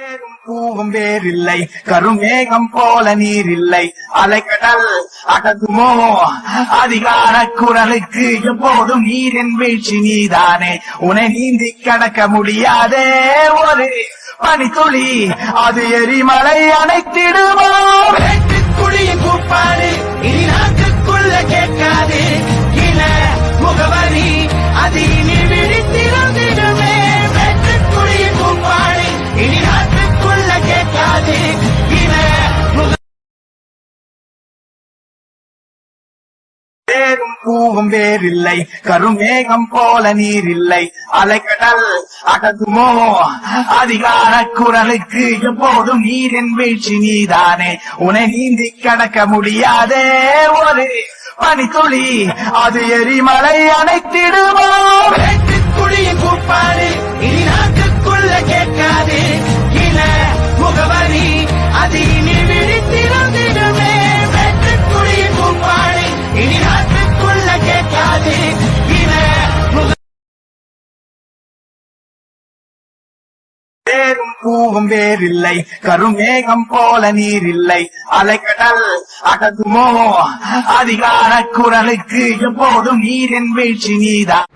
வேரும் பூவும் வேறில்லை. கருமேகம் போல நீர் இல்லை அலைக்கடல் அடங்குமோ? அதிகார குரலுக்கு எப்போதும் நீரின் வீழ்ச்சி நீதானே. உனை நீந்தி கடக்க முடியாதே ஒரு பனித்துளி. அது எரிமலை அணைத்திடுமோ? வெட்டுக்குழியின் கூப்பாடு வேரும் பூவும் வேறில்லை கருமேகம் போல நீர் இல்லை அலைக்கடல் அடங்குமோ அதிகார குரலுக்கு எப்போதும் நீரின் வீழ்ச்சி நீதானே. உன்னை நீந்தி கடக்க முடியாதே ஒரு பனித்துளி. அது எரிமலை அணைத்திடுமோ? வேரும் பூவும் வேறில்லை. கருமேகம் போல நீர் இல்லை அலைக்கடல் அடங்குமோ? அதிகார குரலுக்கு எப்போதும் நீரின் வீழ்ச்சி நீதான்.